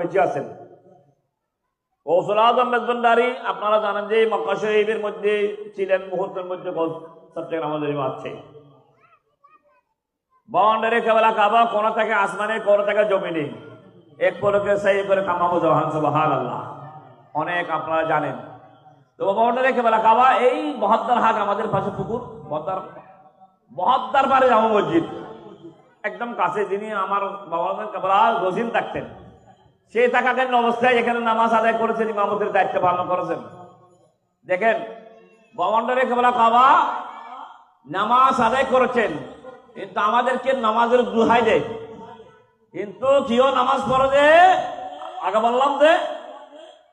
বেঁচে আছেন। আজম আপনারা জানেন যে মক্কা শরীফের মধ্যে ছিলেন, মুহূর্তের মধ্যে আছে বাউন্ডারি কাবা আসমানে জমিনে। এক সেই করে কামাবো জহান সুবহান আল্লাহ অনেক আপনারা জানেন। তো বাউন্ডারি কেবলা কাবা, এই বহদ্দার হাট আমাদের পাশে পুকুর বহদ্দার বারে জামা মসজিদ। একদম কাছে যিনি আমার বাবা কেবলা গজিন থাকতেন সেই থাকাকালীন অবস্থায় এখানে নামাজ আদায় করেছেন, ইমামতের দায়িত্ব পালন করেছেন। দেখেন বাউন্ডারি কেবলা কাবা নামাজ আদায় করেছেন, কিন্তু আমাদেরকে নামাজের দুহাই দেয়। কিন্তু কেউ নামাজ পড়ে যে? আগে বললাম যে,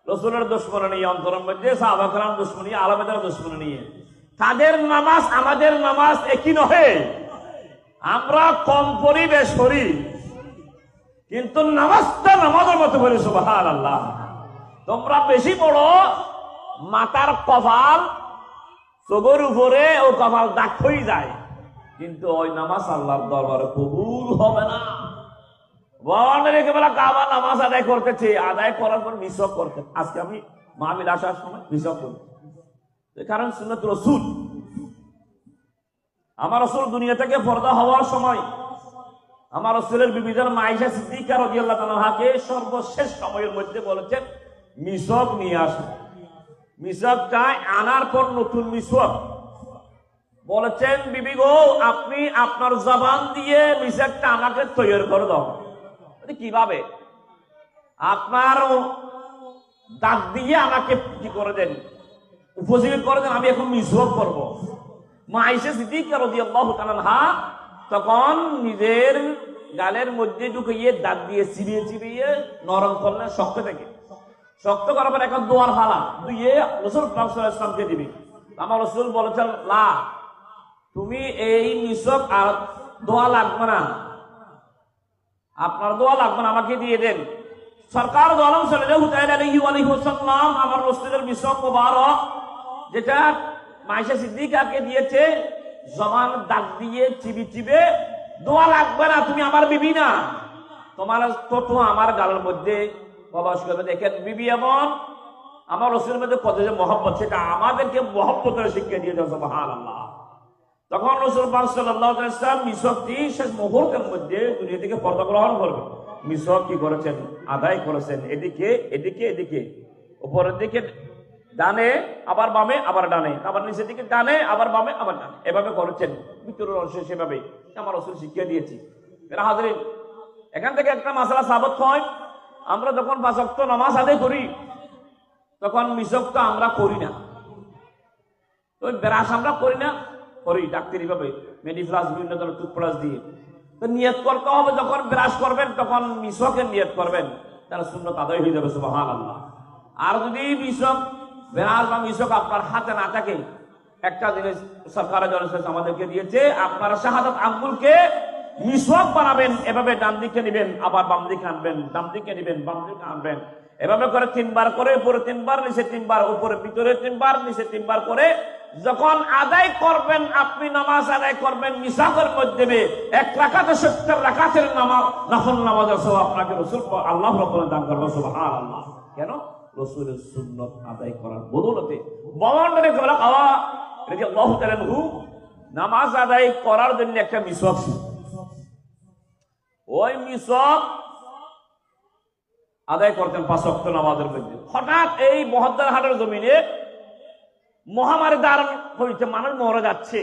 রসুলের দুশ্মন নিয়ে, অন্তরের মধ্যে সাহাবাকরাম দুশ্মনী, আলমেদের দুশ্মন নিয়ে। তাদের নামাজ আমাদের নামাজ একই নহে। আমরা কম পরিবেশ করি। কিন্তু নামাজটা নামাজের মতো বলি সুবাহান আল্লাহ তোমরা বেশি পড়ো মাতার কপাল চোখের উপরে ও কপাল দাগ হয়ে যায়। কিন্তু ওই নামাজ আল্লাহর দরবারে কবুল হবে না। নামাজ আদায় আদায় করার পর আজকে আমি রসুল। আমার রসুল দুনিয়া থেকে পর্দা হওয়ার সময় আমার রসুলের বিবিধান মাইশা সিদ্দিকা রাদিয়াল্লাহু তাআলাকে সর্বশেষ সময়ের মধ্যে বলেছেন মিশক নিয়ে আসুন মিশকটা আনার পর নতুন মিশক বলেছেন, বিবি গো, আপনি আপনার জবান দিয়ে মিশকটা আমাকে তৈরি করে দাও। কীভাবে? আপনার দাঁত দিয়ে আমাকে কি করে দেন? উপযোগী করে দেন, আমি এখন মিশক করব। মা আইসে সিদ্দিকা রাদিয়াল্লাহু তাআলা তখন নিজের গালের মধ্যে ঢুকিয়ে দাঁত দিয়ে চিবিয়ে চিবিয়ে নরম করলেন শক্ত থেকে। শক্ত করার পর এখন দোয়ার ফালা। দুইয়ে রসুল ইসলামকে দিবি। আমার রসুল বলেছেন, লা, তুমি এই মিশক আর দোয়া লাগবে না। আপনার দোয়া লাগবে না, আমাকে দিয়ে দেন। সরকার সাল্লাম আমার রসুলের মোবারক, যেটা মাইশা সিদ্দিকাকে দিয়েছে জমান দাগ দিয়ে চিবি চিবে, দোয়া লাগবে না, তুমি আমার বিবি না। তোমার তত আমার গালের মধ্যে প্রবাস করবে। দেখেন, বিবি এমন, আমার রসুলের মধ্যে কত যে মহব্বত, সেটা আমাদেরকে মহব্বতের শিক্ষা দিয়ে দেওয়া মহান আল্লাহ তখন রসুল পাক সাল্লাল্লাহু আলাইহি ওয়াসাল্লাম মিশকটি শেষ মুহূর্তের মধ্যে দুনিয়া থেকে পর্দা গ্রহণ করবে। মিশক কি করেছেন? আদায় করেছেন? এদিকে এদিকে এদিকে। উপরের দিকে ডানে, আবার বামে, আবার ডানে, আবার নিচের দিকে ডানে, আবার বামে, আবার ডানে। এভাবে করেছেন। ভিতরের অংশ সেভাবে। আমার রসুল শিক্ষা দিয়েছি। এরা এখান থেকে একটা মাসালা সাবত হয়। আমরা যখন বাসক্ত নামাজ আদায় করি, তখন মিশক তো আমরা করি না। তো ব্রাশ আমরা করি না, করি ডাক্তারি ভাবে মেডিফ্লাস বিভিন্ন ধরনের টুথব্রাশ দিয়ে। তো নিয়ত করতে হবে, যখন ব্রাশ করবেন, তখন মিশকের নিয়ত করবেন। তাহলে শূন্য আদায় হয়ে যাবে আল্লাহ আর যদি মিশক মিশক আপনার হাতে না থাকে, একটা জিনিস জনশেষ আমাদেরকে দিয়েছে, আপনারা আঙ্গুলকে বানাবেন, এভাবে ডান দিকে নিবেন, আবার বাম দিকে আনবেন, ডান দিকে নিবেন, বাম দিকে আনবেন। এভাবে করে তিনবার করে, উপরে তিনবার, নিচে তিনবার, উপরে ভিতরে তিনবার, নিচে তিনবার করে, যখন আদায় করবেন, আপনি নামাজ আদায় করবেন মিসাকের মধ্যে এক রাখাতে সত্তর রাখাতের নামাজ, নফল নামাজের সব আপনাকে আল্লাহ রব্বুল দান করব আল্লাহ কেন? রসুলের সুন্নত আদায় করার বদলতে আল্লাহ তাআলাহু নামাজ আদায় করার জন্য একটা ছিল। ওই মিসওয়াক আদায় করতেন পাঁচ ওয়াক্ত নামাজের মধ্যে। হঠাৎ এই মহদ্দার হাটের জমিনে মহামারী দারণ হয়েছে মানুষ মরে যাচ্ছে।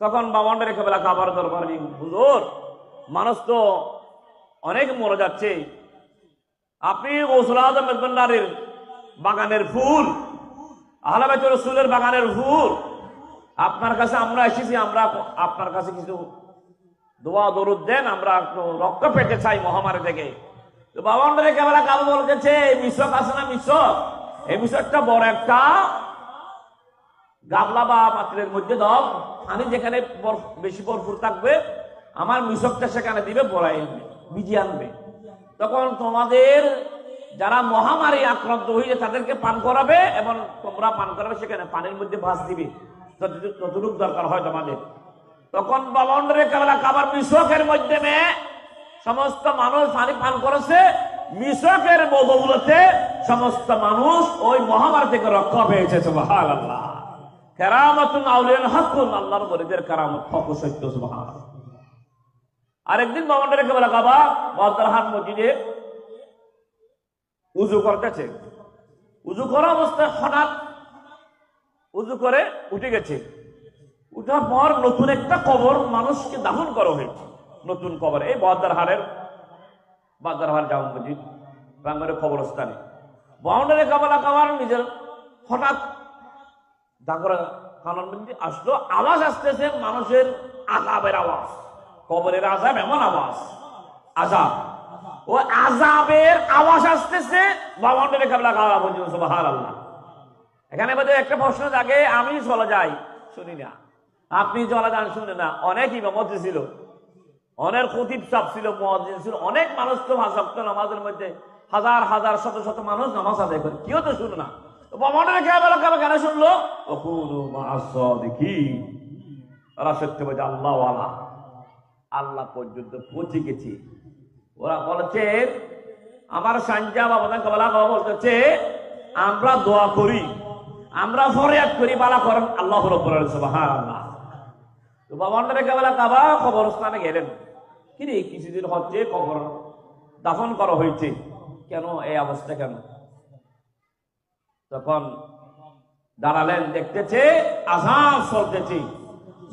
তখন বাবান্ডারে কেবলা কাবার দরবার হুজুর, মানুষ তো অনেক মরে যাচ্ছে। আপনি গৌসুল আজম বাগানের ফুল আহলাবাই রসুলের বাগানের ফুল। আপনার কাছে আমরা এসেছি, আমরা আপনার কাছে কিছু দোয়া, দরুদ দেন, আমরা রক্ত পেতে চাই মহামারী থেকে। তো বাবান্ডারে কেবলা কাবু বলতেছে মিশক আছে না মিশক এই মিশকটা বড় একটা গাবলা বা পাত্রের মধ্যে দাও। পানি যেখানে বেশি ভরপুর থাকবে, আমার মিশকটা সেখানে দিবে, বড়াই আনবে, ভিজিয়ে আনবে। তখন তোমাদের যারা মহামারী আক্রান্ত হয়েছে, তাদেরকে পান করাবে এবং তোমরা পান করাবে সেখানে পানির মধ্যে ভাস দিবে। যতটুকু দরকার হয় তোমাদের। তখন বাবান্ডরে কেবলা খাবার মিশকের মাধ্যমে সমস্ত মানুষ পানি পান করেছে। মিশকের বদৌলতে সমস্ত মানুষ ওই মহামারী থেকে রক্ষা পেয়েছে সুবহান আল্লাহ আউলিয়ান হাকুন আল্লাহর বলিদের কেরামত, হক সত্য সুবহান আরেকদিন বাবানটা রেখে বলা কাবা বদরহাট মসজিদে উজু করতেছে। উজু করা অবস্থায় হঠাৎ উজু করে উঠে গেছে। উঠার পর নতুন একটা কবর মানুষকে দাহন করা হয়েছে, নতুন কবর। এই বদারহারের বাজারহার জামা মসজিদ বাঙ্গারের কবরস্থানে। বাউন্ডারি কাবালা কাবার নিজের হঠাৎ ডাকরা কানন আসলো। আওয়াজ আসতেছে মানুষের আজাবের আওয়াজ। কবরের আজাব এমন আওয়াজ। আজাব ও আজাবের আওয়াজ আসতেছে আল্লাহ এখানে একটা প্রশ্ন থাকে আমি চলে যাই? শুনি না। আপনি চলে যান, শুনে না। অনেক ইমামতি ছিল। অনেক খতিব সাপ ছিল, মুয়াজ্জিন ছিল। অনেক মানুষ তো ভাষাপ্ত নামাজের মধ্যে হাজার হাজার, শত শত মানুষ নামাজ আদায় করে। কেউ তো শুনে না। বেলা কেন শুনলো? দেখি তারা সত্য বলছে আল্লাহ আল্লাহ পর্যন্ত পৌঁছে গেছি। ওরা বলেছে, আমার সাঞ্জা বাবা কাবলা বাবা বলতেছে, আমরা দোয়া করি, আমরা ফরিয়াদ করি, বালা করেন আল্লাহ আল্লাহ তো বাবান্ডারে কেবলা কাবা কবরস্থানে গেলেন। কিরে কিছুদিন হচ্ছে কবর দাফন করা হয়েছে। কেন, এই অবস্থা কেন? তখন দাঁড়ালেন, দেখতেছে আজাব চলতেছে।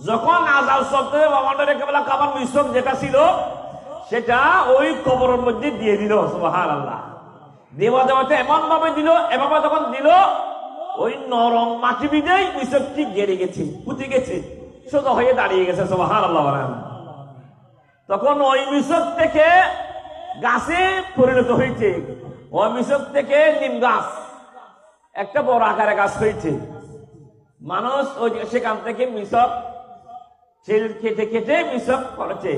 যখন আজাব চলতেছে বাবান্ডারে কেবলা কাবার মিশ্রক যেটা ছিল, সেটা ওই কবরের মধ্যে দিয়ে দিল সুবহান আল্লাহ দেওয়া দেওয়াতে এমন ভাবে দিল, এভাবে যখন দিল, ওই নরম মাটি বিদেই মিশকটি গেড়ে গেছে, পুঁতে গেছে, সোজা হয়ে দাঁড়িয়ে গেছে সোহান আল্লাহ। তখন ওই মিশক থেকে গাছে পরিণত হয়েছে। ওই মিশক থেকে নিম গাছ, একটা বড় আকারে গাছ হয়েছে। মানুষ ওই সেখান থেকে মিশক ছেল কেটে কেটে মিশক করেছে,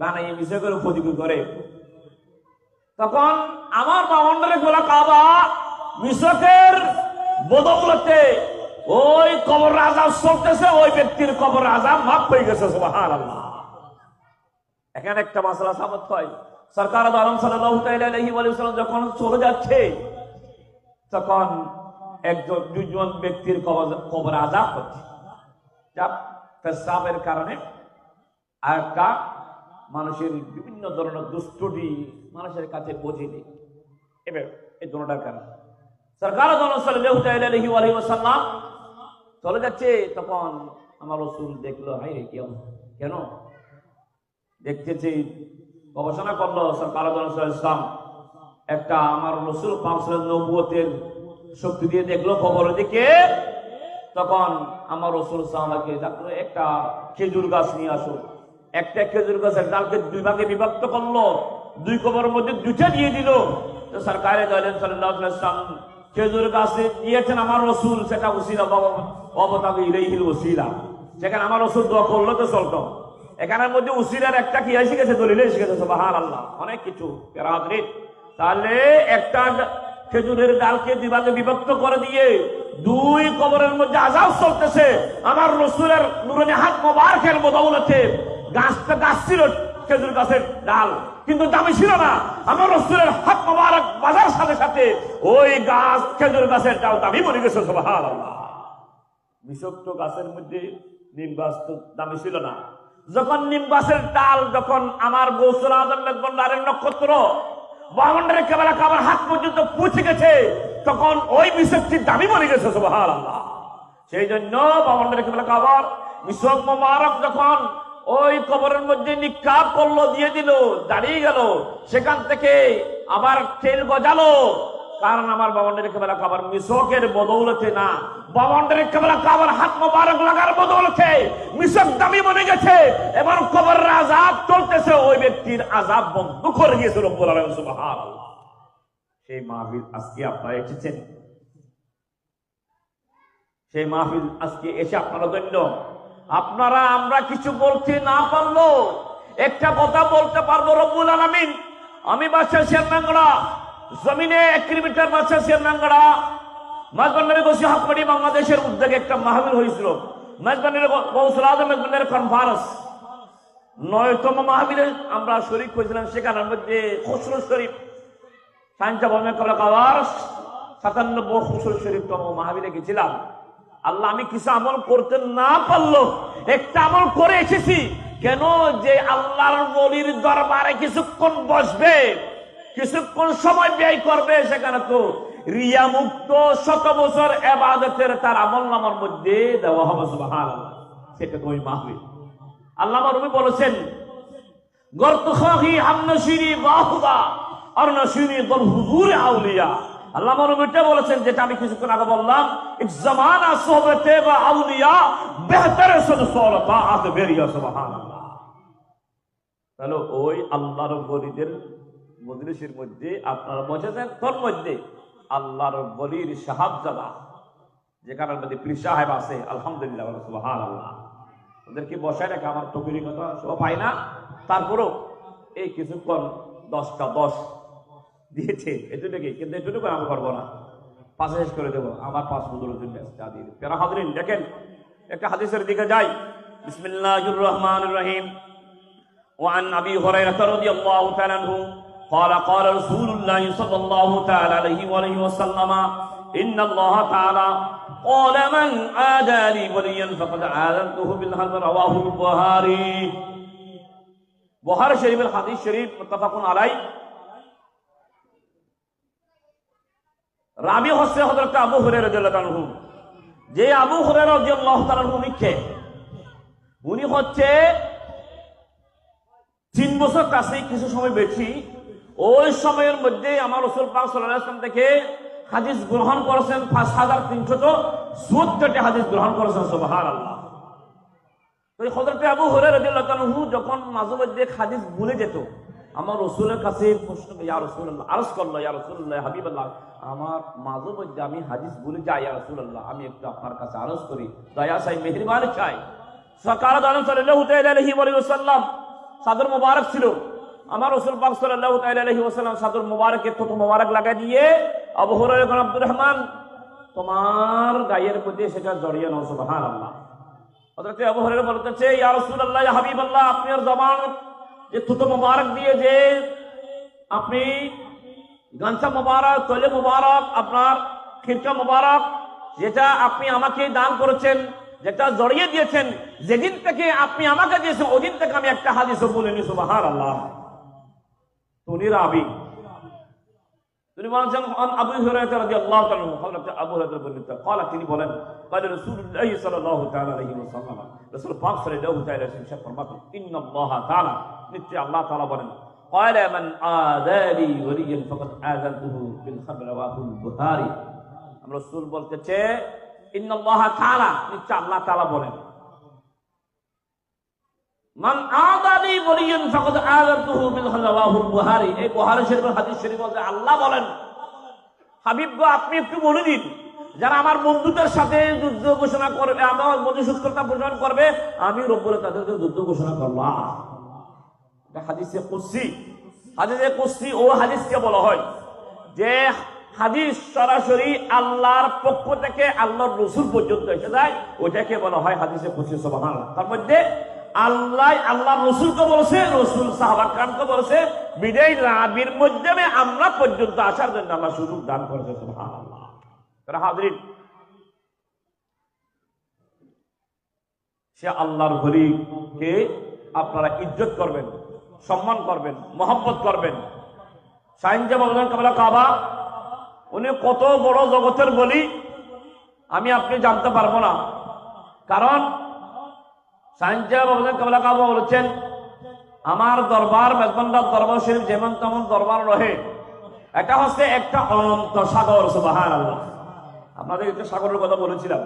বানাইয়ে মিশকের উপযোগী করে। তখন আমার বাউন্ডারি গোলা কাবা, মিশকের বদৌলতে ওই কবর আজাব চলতেছে, ওই ব্যক্তির কবর আজাব মাফ হয়ে গেছে সুবহান এখানে একটা মাসলা সাবত হয়। সরকার আলম সাল্লাম যখন চলে যাচ্ছে, তখন একজন দুজন ব্যক্তির কবর আজাব হচ্ছে। পেশাবের কারণে আর একটা মানুষের বিভিন্ন ধরনের দুষ্টুটি মানুষের কাছে পৌঁছেনি এবার এই দুটার কারণে। সরকার সাল্লাম চলে যাচ্ছে, তখন আমার রসুল দেখল হাই রে, কি কেন? দেখতেছি, গবেষণা করল সরকার ইসলাম একটা আমার রসুল পাঁচশো নব্বতের শক্তি দিয়ে দেখল খবরের দিকে। তখন আমার রসুল আমাকে ডাকলো একটা খেজুর গাছ নিয়ে আসো। একটা খেজুর গাছের ডালকে দুই ভাগে বিভক্ত করল, দুই কবরের মধ্যে দুইটা দিয়ে দিল। তো সরকারে দলেন সাল্লাম খেজুর গাছে দিয়েছেন আমার রসুল, সেটা উসিলা অবতাবে ইলেহিল উসিলা। সেখানে আমার রসুল দোয়া করল তো চলতো। এখানের মধ্যে উসিলার একটা কি এসে গেছে, দলিলে এসে গেছে সুবহান আল্লাহ অনেক কিছু তাহলে একটা খেজুরের ডালকে দিবাগে বিভক্ত করে দিয়ে দুই কবরের মধ্যে আজাব চলতেছে। আমার রসুলের নুরনি হাত মোবারকের বদৌলতে গাছটা গাছ ছিল, খেজুর গাছের ডাল, কিন্তু দামি ছিল না। আমার রসুলের হাত মোবারক বাজার সাথে সাথে, ওই গাছ খেজুর গাছের ডাল দামি মনে গেছে আল্লাহ বিষাক্ত গাছের মধ্যে নিম গাছ তো দামি ছিল না। যখন নিম গাছের ডাল, যখন আমার গৌসল আদম মেঘবন্ডারের নক্ষত্র বামন্ডারের কেবলা কাবার হাত পর্যন্ত পৌঁছে গেছে। তখন ওই বিষাক্তির দামি মনে গেছে সেই জন্য কেবলা কাবার? যখন ওই কবরের মধ্যে নিক্ষাপ করল, দিয়ে দিল, দাঁড়িয়ে গেল, সেখান থেকে আবার তেল গজালো। কারণ আমার বাবান্ডারি কেবলা কাবার? মিশকের বদৌলতে না বাবান্ডারি কেবলা কাবার? হাত মোবারক লাগার বদৌলতে মিশক দামি বনে গেছে। এবার কবরের আজাব চলতেছে, ওই ব্যক্তির আজাব বন্ধ করে গিয়েছে রব্বুল আলামিন, সুবহানাল্লাহ। সেই মাহফিল আজকে আপনারা এসেছেন। সেই মাহফিল আজকে এসে আপনারা ধন্য। আপনারা, আমরা কিছু বলতে না পারল একটা কথা বলতে পারব রব্বুল আলামিন। আমি বাচ্চা শেরনাঙ্গড়া জমিনে এক কিলোমিটার বাচ্চা শেরনাঙ্গড়া মাঝবান্ডারে গোসি হাকমারি বাংলাদেশের উদ্যোগে একটা মাহফিল হয়েছিল। মাঝবান্ডারে কৌশল আজম মাঝবান্ডারে কনফারেন্স নয়তম মাহবিলে আমরা শরীফ করেছিলাম সেখানের মধ্যে খসরু শরীফ। গেছিলাম। আল্লাহ, আমি কিছু আমল করতে না পারল, একটা আমল করে এসেছি। কেন যে আল্লাহর কিছুক্ষণ বসবে, কিছুক্ষণ সময় ব্যয় করবে সেখানে তো রিয়া মুক্ত শত বছর এবাদতের তার আমল নামার মধ্যে দেওয়া হবে সেটা তো ওই মাহবিল। আল্লাহ রবি বলেছেন, গর্ত বাহুদা। আর নশিরি দল হুজুর আউলিয়া। আল্লাহ রবিটা বলেছেন, যেটা আমি কিছুক্ষণ আগে বললাম এক জামানা সোহবতে বা আউলিয়া, বেহতরে শুধু সলতা আতে বেরিয়া, সুবহানাল্লাহ। তাহলে ওই আল্লাহর বলিদের মজলিসের মধ্যে, আপনারা বসেছেন তোর মধ্যে? আল্লাহর বলির সাহাবজাদা। যেখানের মধ্যে পীর সাহেব আছে, আলহামদুলিল্লাহ সুবাহান আল্লাহ ওদেরকে বসায় রেখে, আমার টপির কথা সব পাই না। তারপরেও এই কিছুক্ষণ দশটা দশ দিয়েছে এটুকুই কিন্তু এটুকু আমি করবো না পাশে শেষ করে দেবো আমার পাঁচ বছরের জন্য যা দিয়ে দেবো। প্যারা হাজরিন দেখেন একটা হাদিসের দিকে যাই বিসমিল্লাহির রহমানির রহিম وعن ابي هريره رضي الله تعالى عنه قال قال رسول الله صلى الله تعالى عليه وآله وسلم ان الله تعالى قال من عادى لي وليا فقد عاذنته بالحرب رواه البخاري بخاري شريف الحديث شريف متفق عليه রাবি হচ্ছে হজরত আবু হুরের রাদিয়াল্লাহু যে আবু হুরের তাআলা উনি হচ্ছে তিন বছর কাছে কিছু সময় বেশি, ওই সময়ের মধ্যে আমার রসুল পাক ওয়াসাল্লাম থেকে হাদিস গ্রহণ করেছেন পাঁচ হাজার তিনশত চুয়াত্তরটি হাদিস গ্রহণ করেছেন সুবহান আল্লাহ তো হজরতে আবু হরে তাআলাহু যখন মাঝে মধ্যে হাদিস ভুলে যেত আমার রসুলের কাছে প্রশ্ন ইয়া রসুল্লাহ আরজ করল, ইয়া হাবিবাল্লাহ। আমার মাঝে মধ্যে আমি হাদিস ভুলে যাই, ইয়া রসুল্লাহ আমি একটু আপনার কাছে আরস করি, দয়া চাই, মেহরবানি চাই। সকাল দান সাল্লাল্লাহু তাআলা আলাইহি ওয়া সাল্লাম সাদর মোবারক ছিল। আমার রসুল পাক সাল্লাল্লাহু তাআলা আলাইহি ওয়াসাল্লাম সাদর মোবারকে তো মোবারক লাগাই দিয়ে আবু হুরায়রা আব্দুর রহমান, তোমার গায়ের মধ্যে সেটা জড়িয়ে নাও, সুবহানাল্লাহ। হযরত আবু হুরায়রা বলতেছে, ইয়া রাসূলুল্লাহ, ইয়া হাবিবাল্লাহ আপনার জবান যে থুতো মোবারক দিয়ে যে আপনি গামছা মোবারক, তৈলে মোবারক, আপনার খিরকা মোবারক, যেটা আপনি আমাকে দান করেছেন, যেটা জড়িয়ে দিয়েছেন, যেদিন থেকে আপনি আমাকে দিয়েছেন, ওদিন থেকে আমি একটা হাদিস হাদিসও বলিনি সুবাহার আল্লাহ উনি রাবি। তিনি বলেছেন আন আবু হুরায়রা রাদিয়াল্লাহু তাআলা আনহু হযরত আবু হুরায়রা বর্ণিত قال তিনি বলেন قال رسول الله صلى الله تعالى عليه وسلم রাসূল পাক সাল্লাল্লাহু তাআলা আলাইহি ওয়াসাল্লাম ফরমাতেন ইন্না আল্লাহ তাআলা নিশ্চয় আল্লাহ তাআলা বলেন قال من آذاني وليا فقد آذنته بالخبر رواه البخاري আমরা রাসূল বলতেছে ইন্না আল্লাহ তাআলা নিশ্চয় আল্লাহ তাআলা বলেন মান আদানি ওলিয়ান ফাকাদ আযানতুহু বিল রাওয়াহুল বুখারী এই বুখারী শরীফের হাদিস শরীফ বলতে আল্লাহ বলেন। হাবিব গো, আপনি একটু বলে দিন। যারা আমার বন্ধুদের সাথে যুদ্ধ ঘোষণা করবে আমার বন্ধু সুস্থতা করবে, আমি রব্বুল তাদেরকে যুদ্ধ ঘোষণা করলাম হাদিসে কুসি হাদিসে কুসি ও হাদিসকে বলা হয় যে হাদিস সরাসরি আল্লাহর পক্ষ থেকে আল্লাহর রসুল পর্যন্ত এসে যায়, ওইটাকে বলা হয় হাদিসে কুসি সবহান তার মধ্যে আল্লাহ আল্লাহ রসুলকে বলছে, রসুল সাহাবাকানকে বলছে, বিদায় রাবির মাধ্যমে আমরা পর্যন্ত আসার জন্য আল্লাহ সুযোগ দান করেছে হাজরিন, সে আল্লাহর হরিকে আপনারা ইজ্জত করবেন, সম্মান করবেন, মহব্বত করবেন। কাবা, উনি কত বড় জগতের বলি, আমি আপনি জানতে পারব না। কারণ বলেছেন, আমার দরবার মেজবান্ডার দরবার শরীফ যেমন তেমন দরবার রহে। এটা হচ্ছে একটা অনন্ত সাগর সুবাহান আল্লাহ আপনাদের একটা সাগরের কথা বলেছিলাম।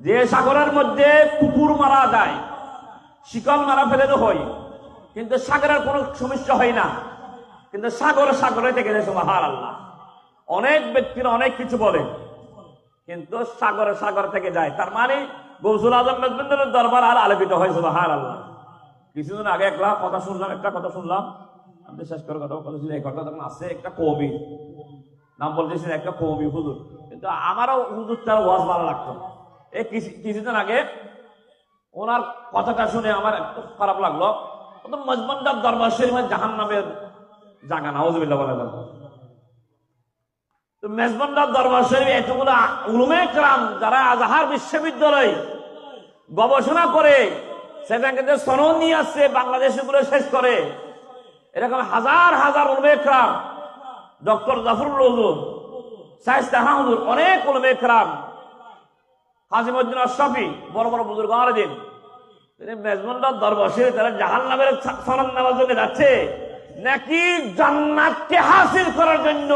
যে সাগরের মধ্যে কুকুর মারা যায়, শিকল মারা ফেলে হয়, কিন্তু সাগরের কোনো সমস্যা হয় না। কিন্তু সাগর সাগরে থেকে যায় সুবাহান আল্লাহ অনেক ব্যক্তিরা অনেক কিছু বলে, কিন্তু সাগরে সাগর থেকে যায়। তার মানে গৌসুল আজম মেজবেন্দ্রের দরবার আর আলোকিত হয় সুবাহান আল্লাহ কিছুদিন আগে একটা কথা শুনলাম, একটা কথা শুনলাম। আমি শেষ করে কথা বলেছিলাম এই কথা তখন আছে একটা কবি। নাম বলতেছেন একটা কবি, হুজুর। কিন্তু আমারও হুজুর ওয়াজ ভালো লাগতো। এই কিছু- কিছুদিন আগে ওনার কথাটা শুনে আমার একটু খারাপ লাগল। মজমন্দার দরবার শরীফের জাহান নামের জায়গা, নাউজুবিল্লাহ বলে মেজমন্দার দরবার শরীফ এতগুলো উলুমে ক্রাম যারা আজহার বিশ্ববিদ্যালয় গবেষণা করে, সেটাকে যে সনদ নিয়ে আসছে, বাংলাদেশে গুলো শেষ করে, এরকম হাজার হাজার উলুমে ক্রাম, ডক্টর জাফরুল হুজুর শাহিস্তা হুজুর অনেক উলুমে ক্রাম হাজিমুদ্দিন আশরাফি, বড় বড় বুজুর্গ আমার দিন তিনি মেজমন্ডার দরবাসে তারা জাহান নামের সনদ নেওয়ার জন্য যাচ্ছে, নাকি জান্নাতকে হাসিল করার জন্য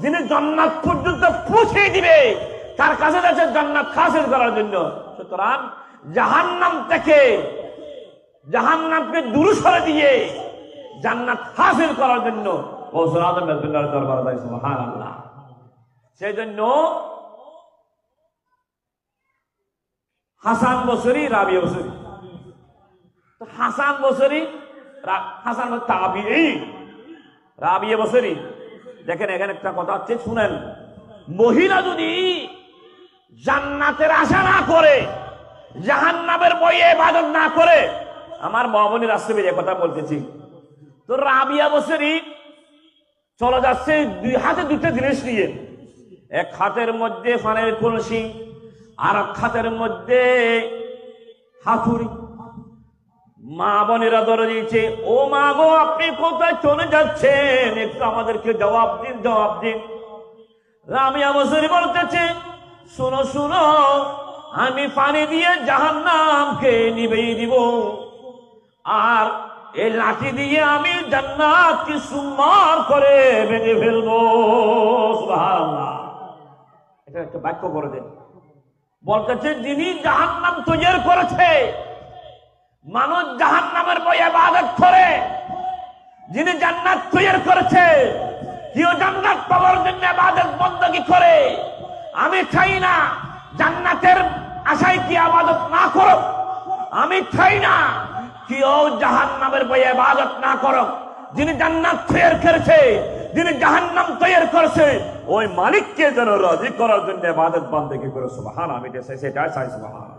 যিনি জান্নাত পর্যন্ত পৌঁছে দিবে, তার কাছে যাচ্ছে জান্নাত হাসিল করার জন্য। সুতরাং জাহান্নাম থেকে জাহান্নামকে দূর সরে দিয়ে জান্নাত হাসিল করার জন্য সেই জন্য হাসান বসরি রাবিয়া বসরি। তো হাসান বসরি হাসান তাবি রাবিয়া বসরি। দেখেন, এখানে একটা কথা হচ্ছে, শুনেন। মহিলা যদি জান্নাতের আশা না করে, জাহান্নামের বইয়ে ইবাদত না করে, আমার মহামণি রাষ্ট্রবিদ কথা বলতেছি। তো রাবিয়া বসরি চলে যাচ্ছে দুই হাতে দুটো জিনিস নিয়ে। এক হাতের মধ্যে ফানের কলসি, আর এক হাতের মধ্যে হাতুড়ি। মা বোনেরা ধরে দিয়েছে, ও মা গো, আপনি কোথায় চলে যাচ্ছেন? একটু আমাদেরকে জবাব দিন জবাব দিন। রামিয়া বসরি বলতেছে, শোনো শোনো, আমি পানি দিয়ে জাহান নামকে নিবেই দিব। আর এই লাঠি দিয়ে আমি জান্নাতকে সুমার করে ভেঙে ফেলব। এটা একটা বাক্য করে দেন। বলতেছে, যিনি জাহান নাম তৈরি করেছে মানুষ জাহান নামের বই আবাদত করে। যিনি জান্নাত তৈরি করেছে কেউ জান্নাত পাওয়ার জন্য আবাদত বন্দী করে। আমি চাই না জান্নাতের আশায় কি আবাদত না করো আমি চাই না কেউ জাহান নামের বই আবাদত না করো যিনি জান্নাত তৈরি করেছে, যিনি জাহান্নাম তৈরি করেছে, ওই মালিককে যেন রাজি করার জন্য আবাদত বন্দী করে? সুবহান আমি যে সেটা চাই সুবহান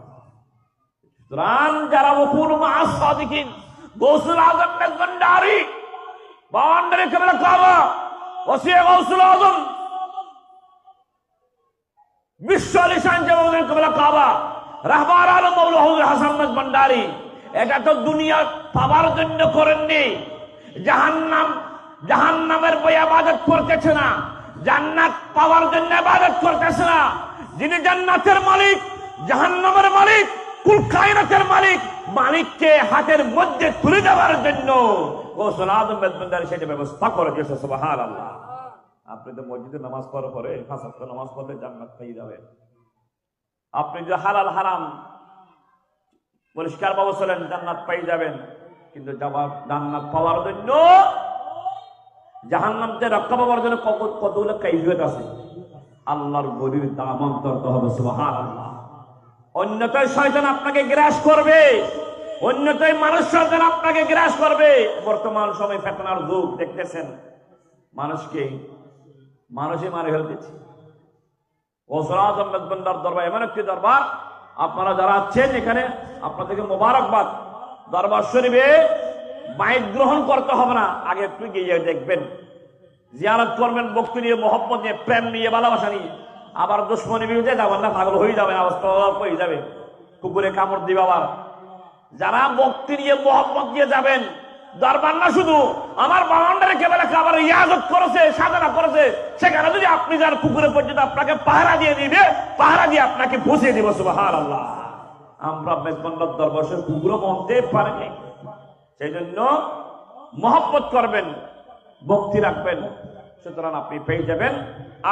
সুতরাং যারা ওকুল মা সাদিকিন গৌসুল আজম মেজবান্ডারি বাউন্ডারি কেবলা কাবা, ওসিয়ে গৌসুল আজম বিশ্ব আলিশান জামালের কেবলা কাবা, রাহবার আলম মৌলা হুজুর হাসান মেজবান্ডারি এটা তো দুনিয়া পাবার জন্য করেননি। জাহান্নাম, জাহান্নামের বই আবাদত করতেছে না, জান্নাত পাওয়ার জন্য আবাদত করতেছে না। যিনি জান্নাতের মালিক, জাহান্নামের মালিক কুল মালিক, মালিককে হাতের মধ্যে তুলে দেওয়ার জন্য গোসল আদম বেদবন্দারি সেটা ব্যবস্থা করে দিয়েছে সুবাহান আল্লাহ আপনি তো মসজিদে নামাজ পড়ার পরে পাঁচ নামাজ পড়লে জান্নাত পেয়ে যাবেন। আপনি যে হালাল হারাম পরিষ্কার বাবু চলেন জান্নাত পেয়ে যাবেন। কিন্তু জবাব জান্নাত পাওয়ার জন্য, জাহান্নামকে রক্ষা পাওয়ার জন্য কত কতগুলো কাইফিয়ত আছে। আল্লাহর গরির দামন ধরতে হবে সুবহান আল্লাহ অন্যতায় শয়তান আপনাকে গ্রাস করবে। অন্যতায় মানুষ শয়তান আপনাকে গ্রাস করবে। বর্তমান সময় ফেতনার যুগ দেখতেছেন। মানুষকে মানুষই মারে ফেলতেছে। ওসরাজ আহমেদ বন্দার দরবার, এমন একটি দরবার, আপনারা যারা আছেন এখানে, আপনাদেরকে মোবারকবাদ। দরবার শরীফে মাইক গ্রহণ করতে হবে না, আগে একটু গিয়ে দেখবেন। জিয়ারত করবেন ভক্তি নিয়ে, মোহব্বত নিয়ে, প্রেম নিয়ে, ভালোবাসা নিয়ে। আবার দুশ্মনী বিরুদ্ধে যাবেন না, পাগল হয়ে যাবেন অবস্থা হয়ে যাবে। কুকুরে কামড় দিবে আবার। যারা ভক্তি নিয়ে, মোহব্বত দিয়ে যাবেন, দরবার না শুধু, আমার বাউন্ডারে কেবল খাবার ইয়াজত করেছে, সাধনা করেছে, সেখানে যদি আপনি যার কুকুরে পর্যন্ত আপনাকে পাহারা দিয়ে দিবে, পাহারা দিয়ে আপনাকে বসিয়ে দিব সুবাহার আল্লাহ আমরা মেজবান্ডার দরবার কুকুরও মনতে পারেনি সেই জন্য মহব্বত করবেন, ভক্তি রাখবেন। সুতরাং আপনি পেয়ে যাবেন।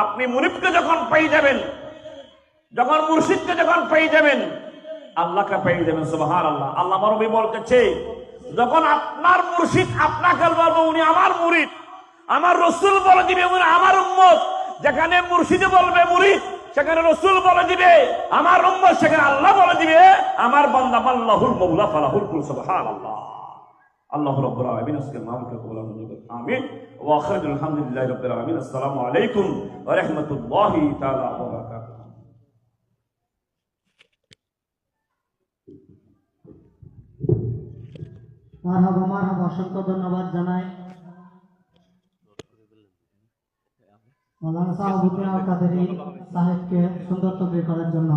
আপনি মুরিবকে যখন পেয়ে যাবেন, যখন মুর্শিদকে যখন পেয়ে যাবেন, আল্লাহকে পেয়ে যাবেন সুবাহার আল্লাহ আল্লাহ মরবি বলতেছে, যখন আপনার মুর্শিদ আপনাকে বলব, উনি আমার মুরিদ, আমার রসুল বলে দিবে, উনি আমার উম্মত। যেখানে মুর্শিদে বলবে মুরিদ, সেখানে রসুল বলে দিবে, আমার উম্মত, সেখানে আল্লাহ বলে দিবে, আমার বান্দা আল্লাহুল মৌলা ফালাহুল কুল সুবহান আল্লাহ আল্লাহ রব্বুল আলামিন আজকে মাহফিল কবুল আমিন। ওয়া আখিরুল হামদুলিল্লাহি রাব্বিল আলামিন। আসসালামু আলাইকুম ওয়া রাহমাতুল্লাহি তাআলা ওয়া বারাকাতুহু। মারহাবা মারহাবা, অসংখ্য ধন্যবাদ জানাই। মৌলানা সাহাবুদ্দিন আল কাদেরি সাহেবকে সুন্দর তকরির করার জন্য।